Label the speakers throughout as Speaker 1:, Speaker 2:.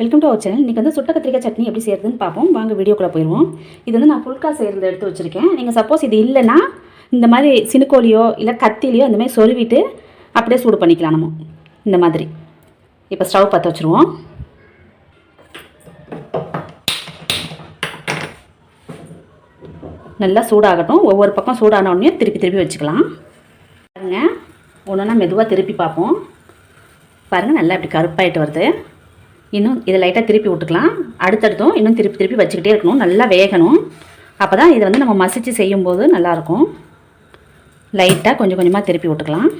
Speaker 1: Welcome to our channel இன்றைக்கி வந்து சுட்ட கத்திரிக்காய் சட்னி எப்படி செய்யறதுன்னு பார்ப்போம். வாங்க வீடியோக்குள்ளே போயிடுவோம். இது வந்து நான் ஃபுல்கா செய்கிறது எடுத்து வச்சுருக்கேன். நீங்கள் சப்போஸ் இது இல்லைன்னா இந்த மாதிரி சினுக்கோலியோ இல்லை கத்திலையோ இந்த மாதிரி சொருவிட்டு அப்படியே சூடு பண்ணிக்கலாம் நம்ம. இந்த மாதிரி. இப்போ ஸ்டவ் பற்ற வச்சுருவோம். நல்லா சூடாகட்டும். ஒவ்வொரு பக்கம் சூடான உடனே திருப்பி திருப்பி வச்சுக்கலாம். பாருங்கள் ஒன்று ஒன்றா மெதுவாக திருப்பி பார்ப்போம். பாருங்கள் நல்லா இப்படி கருப்பாயிட்டு வருது. இன்னும் இதை லைட்டாக திருப்பி விட்டுக்கலாம். அடுத்தடுத்தும் இன்னும் திருப்பி திருப்பி வச்சுக்கிட்டே இருக்கணும். நல்லா வேகணும். அப்போ தான் இதை வந்து நம்ம மசிச்சு செய்யும்போது நல்லாயிருக்கும். லைட்டாக கொஞ்சம் கொஞ்சமாக திருப்பி விட்டுக்கலாம்.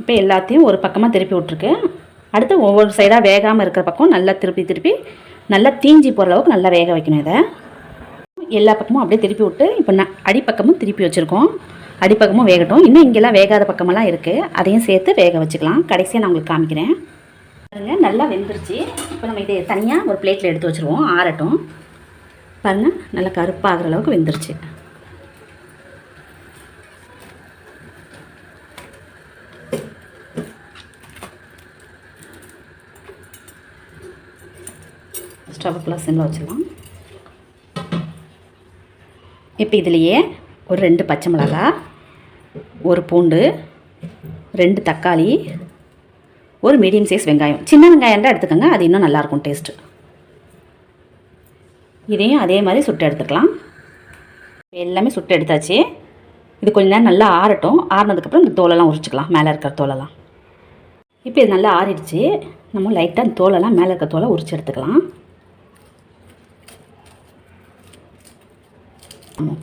Speaker 1: இப்போ எல்லாத்தையும் ஒரு பக்கமாக திருப்பி விட்ருக்கு அடுத்து ஒவ்வொரு சைடாக வேகாமல் இருக்கிற பக்கம் நல்லா திருப்பி திருப்பி நல்லா தீஞ்சி போகிற அளவுக்கு நல்லா வேக வைக்கணும் இதை. எல்லா பக்கமும் அப்படியே திருப்பி விட்டு இப்போ நான் அடிப்பக்கமும் திருப்பி வச்சுருக்கோம். அடிப்பக்கமும் வேகட்டும். இன்னும் இங்கெல்லாம் வேகாத பக்கமெல்லாம் இருக்குது அதையும் சேர்த்து வேக வச்சுக்கலாம். கடைசியாக நான் உங்களுக்கு காமிக்கிறேன். பாருங்க நல்லா வெந்துருச்சு. இப்போ நம்ம இதை தனியாக ஒரு பிளேட்டில் எடுத்து வச்சுருவோம். ஆறட்டும். பாருங்கள் நல்லா கருப்பாகிற அளவுக்கு வெந்துருச்சு. ஸ்டவ் ப்ளஸ் சிம்மில் வச்சுக்கலாம் இப்போ இதுலேயே ஒரு ரெண்டு பச்சை மிளகா ஒரு பூண்டு ரெண்டு தக்காளி ஒரு மீடியம் சைஸ் வெங்காயம். சின்ன வெங்காயம் தான் எடுத்துக்கோங்க அது இன்னும் நல்லாயிருக்கும் டேஸ்ட்டு இதையும் அதே மாதிரி சுட்டு எடுத்துக்கலாம். எல்லாமே சுட்டு எடுத்தாச்சு. இது கொஞ்ச நேரம் நல்லா ஆறட்டும். ஆறினதுக்கப்புறம் இந்த தோலெல்லாம் உரிச்சிக்கலாம் மேலே இருக்கிற தோலெல்லாம். இப்போ இது நல்லா ஆறிடுச்சு. நம்ம லைட்டாக அந்த தோலெல்லாம் மேலே இருக்கிற தோலை உரிச்சு எடுத்துக்கலாம். ஆமாம்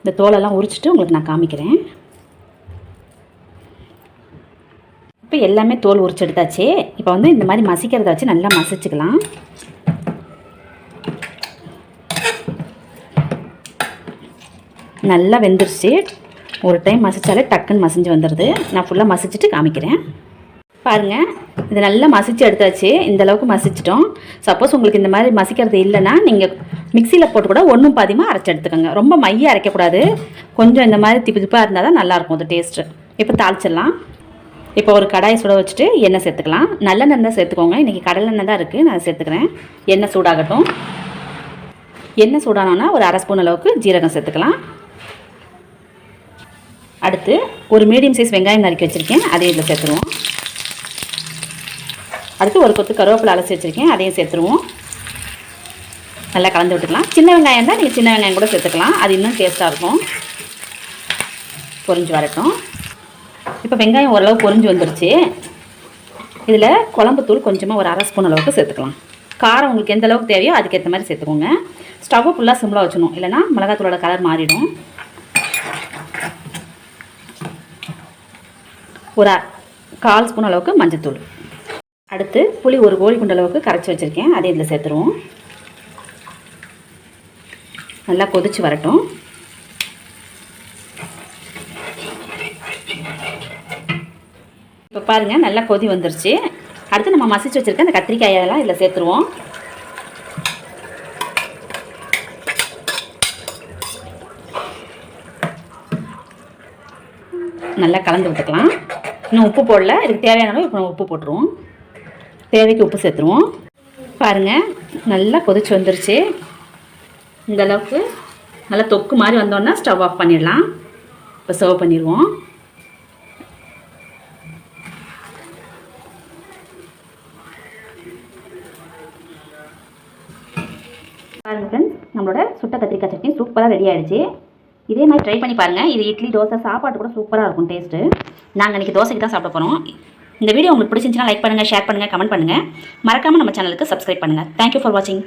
Speaker 1: இந்த தோலெல்லாம் உரிச்சிட்டு உங்களுக்கு நான் காமிக்கிறேன். இப்போ எல்லாமே தோல் உரிச்செடுத்தாச்சு இப்போ வந்து இந்த மாதிரி மசிக்கிறத வச்சு நல்லா மசிச்சுக்கலாம். நல்லா வெந்துருச்சு. ஒரு டைம் மசித்தாலே டக்குன்னு மசிஞ்சு வந்துடுது நான் ஃபுல்லாக மசிச்சுட்டு காமிக்கிறேன். பாருங்கள் இது நல்லா மசிச்சு எடுத்தாச்சு. இந்த அளவுக்கு மசிச்சிட்டோம். சப்போஸ் உங்களுக்கு இந்த மாதிரி மசிக்கிறது இல்லைன்னா நீங்கள் மிக்சியில் போட்டு கூட ஒன்றும் பாதியமாக அரைச்சி எடுத்துக்கோங்க. ரொம்ப மைய அரைக்கக்கூடாது. கொஞ்சம் இந்த மாதிரி திப்பு திப்பாக இருந்தால் தான் நல்லாயிருக்கும் அது டேஸ்ட்டு இப்போ தாளிச்சிடலாம். இப்போ ஒரு கடாயை சுட வச்சுட்டு எண்ணெய் சேர்த்துக்கலாம். நல்லெண்ணெய் தான் சேர்த்துக்கோங்க. இன்றைக்கி கடலெண்ணெய் தான் இருக்குது நான் சேர்த்துக்கிறேன். எண்ணெய் சூடாகட்டும். எண்ணெய் சூடானோன்னா ஒரு அரை ஸ்பூன் அளவுக்கு ஜீரகம் சேர்த்துக்கலாம். அடுத்து ஒரு மீடியம் சைஸ் வெங்காயம் நறுக்கி வச்சுருக்கேன். அதையும் இதில் சேர்த்துருவோம். அடுத்து ஒரு கொத்து கருவேப்பிலை அலசி வச்சுருக்கேன். அதையும் சேர்த்துருவோம். நல்லா கலந்து விட்டுக்கலாம். சின்ன வெங்காயம் தான். நீங்கள் சின்ன வெங்காயம் கூட சேர்த்துக்கலாம். அது இன்னும் டேஸ்ட்டாக இருக்கும். பொரிஞ்சு வரட்டும். இப்போ வெங்காயம் ஓரளவு பொறிஞ்சு வந்துருச்சு. இதில் குழம்புத்தூள் கொஞ்சமாக ஒரு அரை ஸ்பூன் அளவுக்கு சேர்த்துக்கலாம். காரம் உங்களுக்கு எந்த அளவுக்கு தேவையோ அதுக்கேற்ற மாதிரி சேர்த்துக்கோங்க. ஸ்டவ்வை ஃபுல்லாக சிம்மில் வச்சணும் இல்லைனா மிளகாத்தூளோட கலர் மாறிடும். ஒரு அ- கால் ஸ்பூன் அளவுக்கு மஞ்சத்தூள். அடுத்து புளி ஒரு கோழி குண்டு அளவுக்கு கரைச்சி வச்சுருக்கேன். அதை இதில் சேர்த்துருவோம். நல்லா கொதிச்சு வரட்டும். இப்போ பாருங்கள் நல்லா கொதி வந்துருச்சு. அடுத்து நம்ம மசிச்சு வச்சுருக்க அந்த கத்திரிக்காயெல்லாம் இதில் சேர்த்துருவோம். நல்லா கலந்து விட்டுக்கலாம். இன்னும் உப்பு போடல. இதுக்கு தேவையான அளவு இப்போ உப்பு போட்டுருவோம். தேவைக்கு உப்பு சேர்த்துருவோம். பாருங்கள் நல்லா கொதிச்சு வந்துருச்சு. இந்தளவுக்கு நல்லா தொக்கு மாதிரி வந்தோன்னா ஸ்டவ் ஆஃப் பண்ணிடலாம். இப்போ சர்வ் பண்ணிடுவோம். பாருங்கள் ஃப்ரெண்ட்ஸ் நம்மளோட சுட்ட கத்திரிக்காய் சட்னி சூப்பராக ரெடி ஆகிடுச்சு இதே மாதிரி ட்ரை பண்ணி பாருங்கள் இது இட்லி தோசை சாப்பாடு கூட சூப்பராக இருக்கும் டேஸ்ட்டு நாங்கள் இன்றைக்கி தோசைக்கு தான் சாப்பிட போகிறோம் இந்த வீடியோ உங்களுக்கு பிடிச்சிருந்துச்சுன்னா லைக் பண்ணுங்கள் ஷேர் பண்ணுங்கள் கமெண்ட் பண்ணுங்கள் மறக்காமல் நம்ம சேனலுக்கு சப்ஸ்கிரைப் பண்ணுங்கள் தேங்க்யூ ஃபார் வாட்சிங்